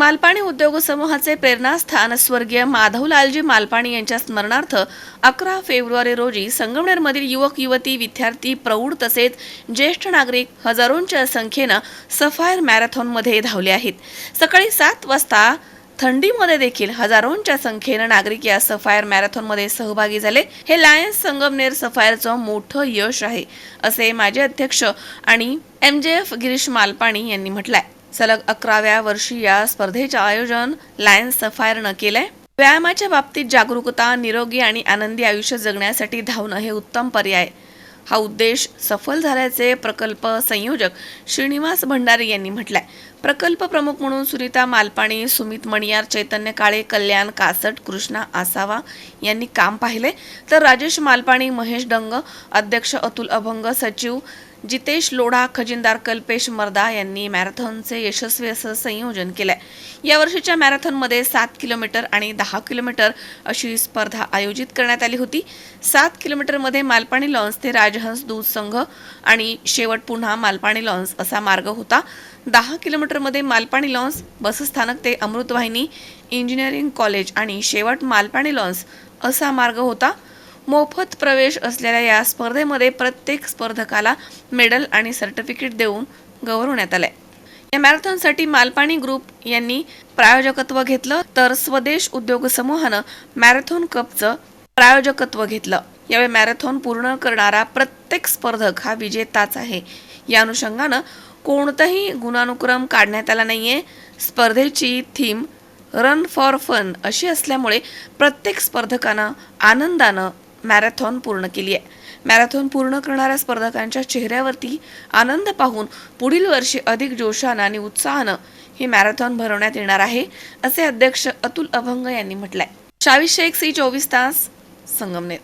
मालपाणी उद्योग समूहाचे प्रेरणास्थान स्वर्गीय माधवलालजी मालपाणी यांच्या स्मरणार्थ अकरा फेब्रुवारी रोजी संगमनेरमधील युवक युवती विद्यार्थी प्रौढ तसेच ज्येष्ठ नागरिक हजारोंच्या संख्येनं सफायर मॅरेथॉनमध्ये धावले आहेत. सकाळी सात वाजता थंडीमध्ये देखील हजारोंच्या संख्येनं नागरिक या सफायर मॅरेथॉनमध्ये सहभागी झाले. हे लायन्स संगमनेर सफायरचं मोठं यश आहे असे माजी अध्यक्ष आणि एम जे एफ गिरीश मालपाणी यांनी म्हटलंय. सलग अकराव्या वर्षी या स्पर्धेचे आयोजन लायन्स सफायरनं केलंय. व्यायामाच्या बाबतीत जागरूकता निरोगी आणि आनंदी आयुष्य जगण्यासाठी धावणं हे उत्तम पर्याय. हा उद्देश सफल झाल्याचे प्रकल्प संयोजक श्रीनिवास भंडारी यांनी म्हटलंय. प्रकल्प प्रमुख म्हणून सुनीता मालपाणी सुमित मणियार चैतन्य काळे कल्याण कासट कृष्णा आसावा यांनी काम पाहिले तर राजेश मालपाणी महेश डंग अध्यक्ष अतुल अभंग सचिव जितेश लोढा खजिनदार कल्पेश मर्दा यांनी मॅरेथॉनचे यशस्वी असं संयोजन केलंय. या वर्षीच्या मॅरेथॉनमध्ये सात किलोमीटर आणि दहा किलोमीटर अशी स्पर्धा आयोजित करण्यात आली होती. सात किलोमीटरमध्ये मालपाणी लॉन्स ते राजहंस दूध संघ आणि शेवट पुन्हा मालपाणी लॉन्स असा मार्ग होता. दहा किलोमीटरमध्ये मालपाणी लॉन्स बसस्थानक ते अमृतवाहिनी इंजिनिअरिंग कॉलेज आणि शेवट मालपाणी लॉन्स असा मार्ग होता. मोफत प्रवेश असलेल्या या स्पर्धेमध्ये प्रत्येक स्पर्धकाला मेडल आणि सर्टिफिकेट देऊन गौरवण्यात आलंय. या मॅरेथॉनसाठी मालपाणी ग्रुप यांनी प्रायोजकत्व घेतलं तर स्वदेश उद्योग समूहानं मॅरेथॉन कपचं प्रायोजकत्व घेतलं. यावेळी मॅरेथॉन पूर्ण करणारा प्रत्येक स्पर्धक हा विजेताच आहे. या अनुषंगानं कोणताही गुणानुक्रम काढण्यात आला नाहीये. स्पर्धेची थीम रन फॉर फन अशी असल्यामुळे प्रत्येक स्पर्धकानं आनंदानं मॅरेथॉन पूर्ण केली आहे. मॅरेथॉन पूर्ण करणाऱ्या स्पर्धकांच्या चेहऱ्यावरती आनंद पाहून पुढील वर्षी अधिक जोशानं आणि उत्साहानं ही मॅरेथॉन भरवण्यात येणार आहे असे अध्यक्ष अतुल अभंग यांनी म्हटलंय. शावी शेख सी चोवीस तास संगमनेर.